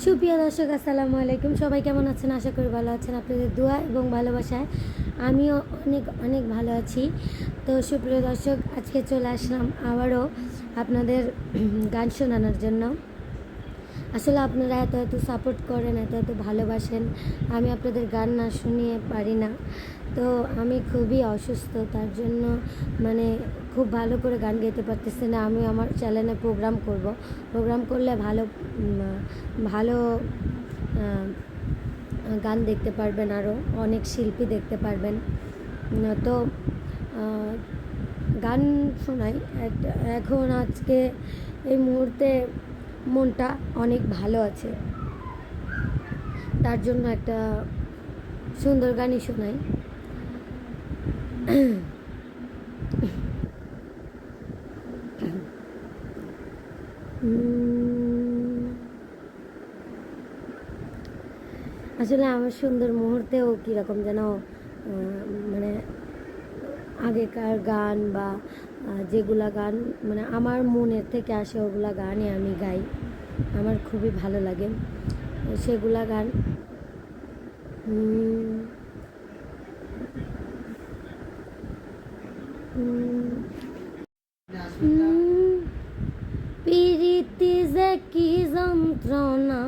সুপ্রিয় দর্শক, আসসালামু আলাইকুম। সবাই কেমন আছেন? আশা করি ভালো আছেন। আপনাদের দোয়া এবং ভালোবাসায় আমিও অনেক অনেক ভালো আছি। তো সুপ্রিয় দর্শক, আজকে চলে আসলাম আবারও আপনাদের গান শোনানোর জন্য। আসলে আপনারা এত এত সাপোর্ট করেন, এত এত ভালোবাসেন। আমি আপনাদের গান না শুনিয়ে পারি না। তো আমি খুবই অসুস্থ, তার জন্য মানে খুব ভালো করে গান গাইতে পারতেছি না। আমি আমার চ্যানেলে প্রোগ্রাম করব। প্রোগ্রাম করলে ভালো ভালো গান দেখতে পারবেন আরও অনেক শিল্পী দেখতে পারবেন। তো গান শোনাই। এখন আজকে এই মুহূর্তে মনটা অনেক ভালো আছে। তার জন্য একটা সুন্দর গানই শোনাই। আসলে আমার সুন্দর মুহূর্তেও কীরকম যেন মানে আগেকার গান বা যেগুলা গান মানে আমার মনের থেকে আসে ওগুলা গানই আমি গাই। আমার খুবই ভালো লাগে। সেগুলা গান পিরিতি যে কি যন্ত্রণা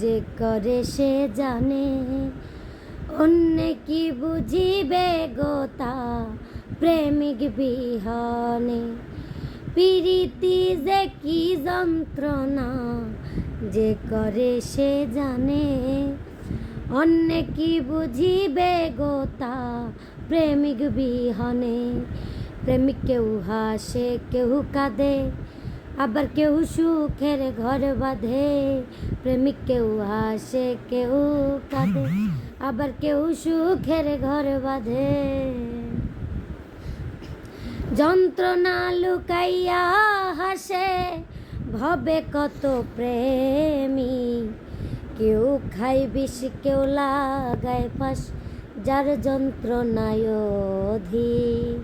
যে করে সে জানে, অন্য কি বুঝিবে গোতা প্রেমিক বিহনে, পিরিতি যে কি যন্ত্রণা যে করে সে জানে। অন্য কি বুঝিবে গোতা প্রেমিক বিহনে, প্রেমিক কেউ হাসে, কেউ কাঁদে, আবার কেউ সুখের ঘর বাঁধে। প্রেমিক কেউ হাসে, কেউ কাঁদে, আবার কেউ সুখের ঘর বাঁধে। যন্ত্রণা লুকাইয়া হাসে, ভবে কত প্রেমী। কেউ খাই বিষ, কেউ লাগায় ফাঁস, যার যন্ত্রণায় অধীর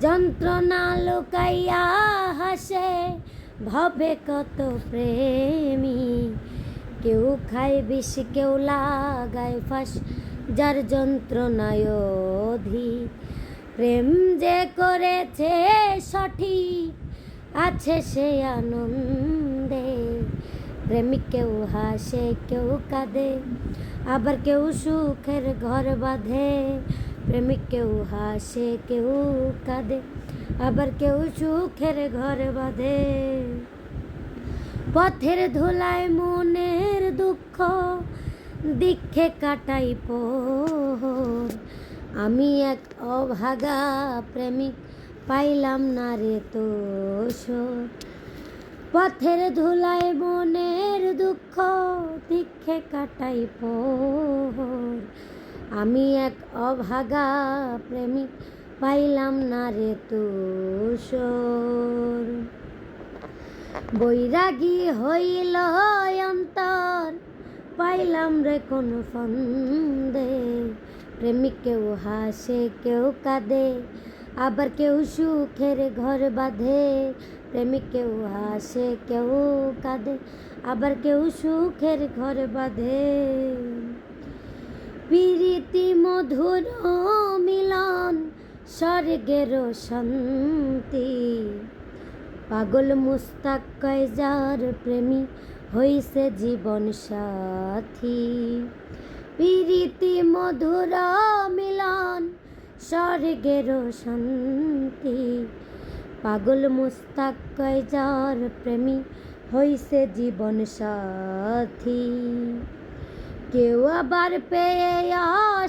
যন্ত্রণা লুকাইয়া হাসে, ভবে কত প্রেমী। কেউ খায় বিষ, কেউ লাগায় ফাঁস, যার যন্ত্রণায় অধীর প্রেম যে করেছে সঠিক আছে সে আনন্দে। প্রেমিক কেউ হাসে, কেউ কাঁদে, আবার কেউ সুখের ঘর বাঁধে। প্রেমিক কেউ হাসে, কেউ কাঁদে, আবার কেউ সুখের ঘর বাঁধে। পথের ধুলায় মনের দুঃখ দিক্ষে কাটাই পোহর আমি এক অভাগা প্রেমিক, পাইলাম না রে তো পথের ধুলায় মনের দুঃখ দিক্ষে কাটাই পোহর আমি এক অভাগা প্রেমিক, পাইলাম না রে তুষর বৈরাগী হইল অন্তর, পাইলাম রে কোন ফন্দে। প্রেমিক কেউ হাসে, কেউ কাঁদে, আবার কেউ সুখের ঘর বাঁধে। প্রেমিক কেউ হাসে, কেউ কাঁদে, আবার কেউ সুখের ঘর বাঁধে। প্রীতি, মধুর মিলন, স্বর্গের শান্তি। পাগল মুস্তাক কয়জার প্রেমী হইছে জীবন সাথী। প্রীতি মধুর মিলন, স্বর্গের শান্তি। পাগল মুস্তাক কয়জার প্রেমী হইছে জীবন সাথী। কেউ আবার পেয়ে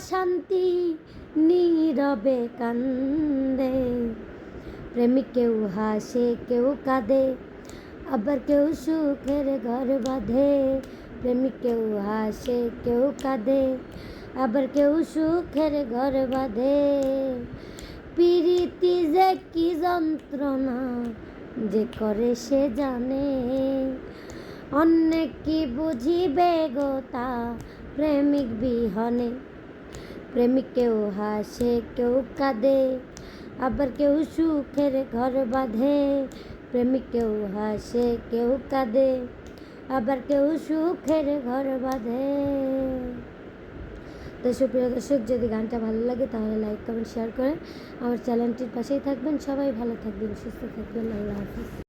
শান্তি নীরবে কান্দে। প্রেমিক কেউ হাসে, কেউ কাঁদে, আবার কেউ সুখের ঘর বাঁধে। প্রেমিক কেউ হাসে কেউ কাঁদে আবার কেউ সুখের ঘর বাঁধে পিরিতি যে কি যন্ত্রণা যে করে সে জানে অন্য কি বুঝিবে গো তা প্রেমিক বিহনে প্রেমিক কেউ হাসে কেউ কাঁদে আবার কেউ সুখের ঘর বাঁধে প্রেমিক কেউ হাসে কেউ কাঁদে আবার কেউ সুখের ঘর বাঁধে। তো সুপ্রিয় দর্শক, যদি গানটা ভালো লাগে তাহলে লাইক কমেন্ট শেয়ার করেন। আমার চ্যানেলটির পাশেই থাকবেন। সবাই ভালো থাকবেন, সুস্থ থাকবেন। আল্লাহ হাফিজ।